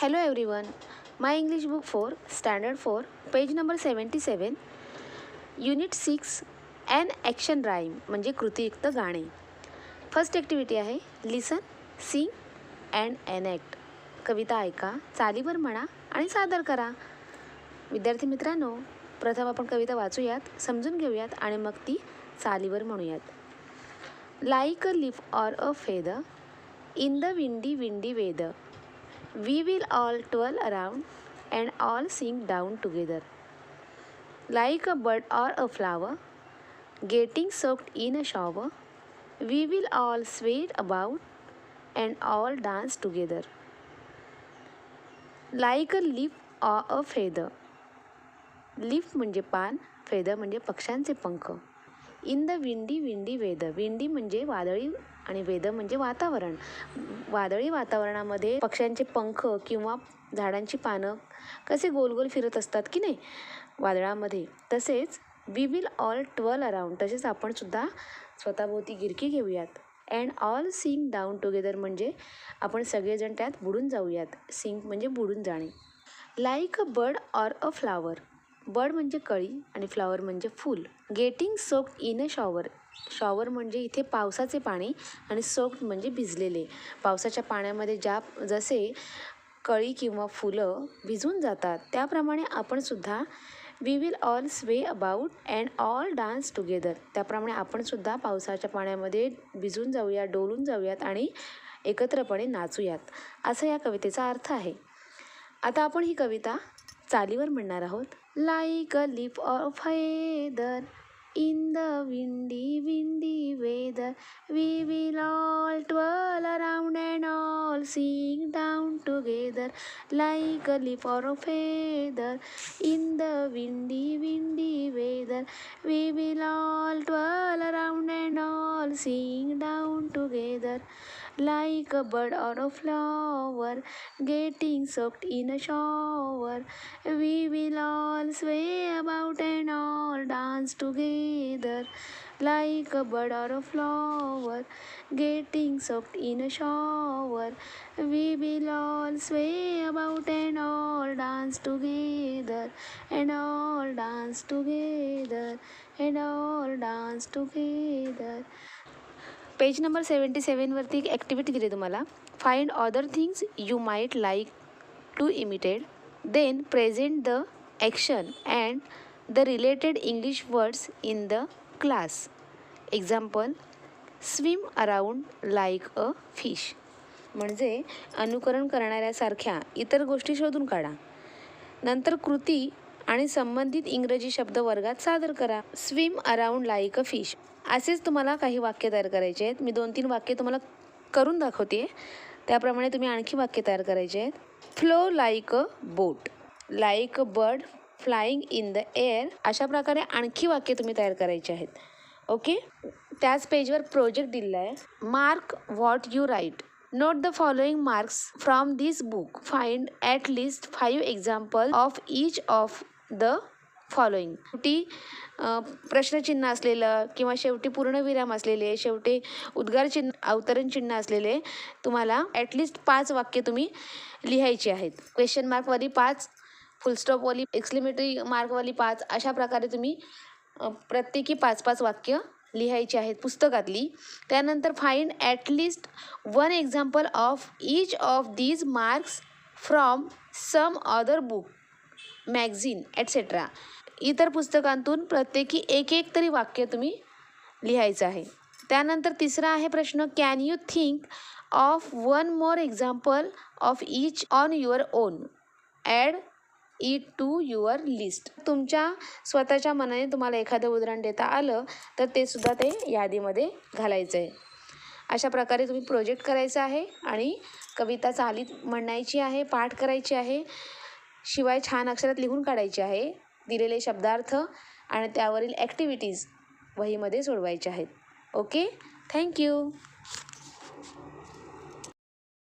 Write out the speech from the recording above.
Hello everyone my English book four standard four page number seventy seven unit six and action rhyme म्हणजे कृतीयुक्त गाणे. First activity आहे listen sing and enact कविता ऐका चालीवर म्हणा आणि सादर करा. विद्यार्थी मित्रांनो प्रथम आपण कविता वाचूयात समजून घेऊयात आणि मग ती चालीवर म्हणूयात. Like a leaf or a feather in the windy windy weather We will all twirl around and all sing down together. Like a bird or a flower, getting soaked in a shower, we will all sway about and all dance together. Like a leaf or a feather. Leaf म्हणजे पान feather म्हणजे पक्ष्यांचे पंख in the windy windy weather windy म्हणजे वादळी आणि वेद म्हणजे वातावरण. वादळी वातावरणामध्ये पक्ष्यांचे पंख किंवा झाडांची पानं कसे गोल गोल फिरत असतात की नाही? वादळामध्ये. तसेच we will all twirl around तसेच आपण सुद्धा स्वतःभोवती गिरकी घेऊयात. And all sink down together म्हणजे आपण सगळेजण त्यात बुडून जाऊयात. सिंग म्हणजे बुडून जाणे. Like a bird or a flower bird म्हणजे कळी आणि फ्लावर म्हणजे फूल. Getting soaked in a shower shower म्हणजे इथे पावसाचे पाणी आणि सोक्ड म्हणजे भिजलेले. पावसाच्या पाण्यामध्ये ज्या जसे कळी किंवा फुलं भिजून जातात त्याप्रमाणे आपणसुद्धा we will all sway about and all dance together त्याप्रमाणे आपणसुद्धा पावसाच्या पाण्यामध्ये भिजून जाऊयात डोलून जाऊयात आणि एकत्रपणे नाचूयात. असं या कवितेचा अर्थ आहे. आता आपण ही कविता चालीवर म्हणणार आहोत. Like a leaf of feather In the windy, windy weather, we will all twirl around and all sing down together like a leaf or a feather. In the windy, windy weather, we will all twirl around and all sing down together like a bird or a flower getting soaked in a shower. We will all sway about and all dance together like a bird or a flower getting soaked in a shower. We will all sway about and all dance together and all dance together and all dance together. Page number seventy सेवनवरती एक activity दिली तुम्हाला. Find other things you might like to imitate then present the action and the related English words in the class example swim around like a fish म्हणजे अनुकरण करणाऱ्यासारख्या इतर गोष्टी शोधून काढा. नंतर कृती आणि संबंधित इंग्रजी शब्द वर्गात सादर करा. Swim around like a fish असेच तुम्हाला काही वाक्य तयार करायचे आहेत. मी दोन तीन वाक्य तुम्हाला करून दाखवते. त्याप्रमाणे तुम्ही आणखी वाक्य तयार करायचे आहेत. Flow like a boat like a bird flying in the air अशा प्रकारे आणखी वाक्य तुम्ही तयार करायचे आहेत. ओके त्याच पेजवर प्रोजेक्ट दिलेला आहे. Mark what you write note the following marks from this book find at least five example of each of the following. शेवटी प्रश्नचिन्ह असलेलं किंवा शेवटी पूर्णविराम असलेले शेवटी उद्गारचिन्ह अवतरण चिन्ह असलेले तुम्हाला ॲटलिस्ट पाच वाक्य तुम्ही लिहायची आहेत. क्वेश्चन मार्कवाली पाच फुलस्टॉपवाली एक्सलिमेटरी मार्कवाली पाच अशा प्रकारे तुम्ही प्रत्येकी पाच पाच वाक्य लिहायची आहेत पुस्तकातली. त्यानंतर find at least one example of each of these marks from some other book magazine et cetera इतर पुस्तकांतून प्रत्येकी एक एक तरी वाक्य तुम्ही लिहायचं आहे. त्यानंतर तिसरा आहे प्रश्न can you think of one more example of each on your own add it to your list तुमच्या स्वतःच्या मनाने तुम्हाला एखादं उदाहरण देता आलं तर ते सुद्धा ते यादीमध्ये घालायचं आहे अशा प्रकारे तुम्ही प्रोजेक्ट करायचा आहे आणि कविता चालीत म्हणायची आहे पाठ करायची आहे. शिवाय छान अक्षरात लिहून काढायचे आहे. दिलेले शब्दार्थ आणि त्यावरील ॲक्टिव्हिटीज वहीमध्ये सोडवायच्या आहेत. Okay thank you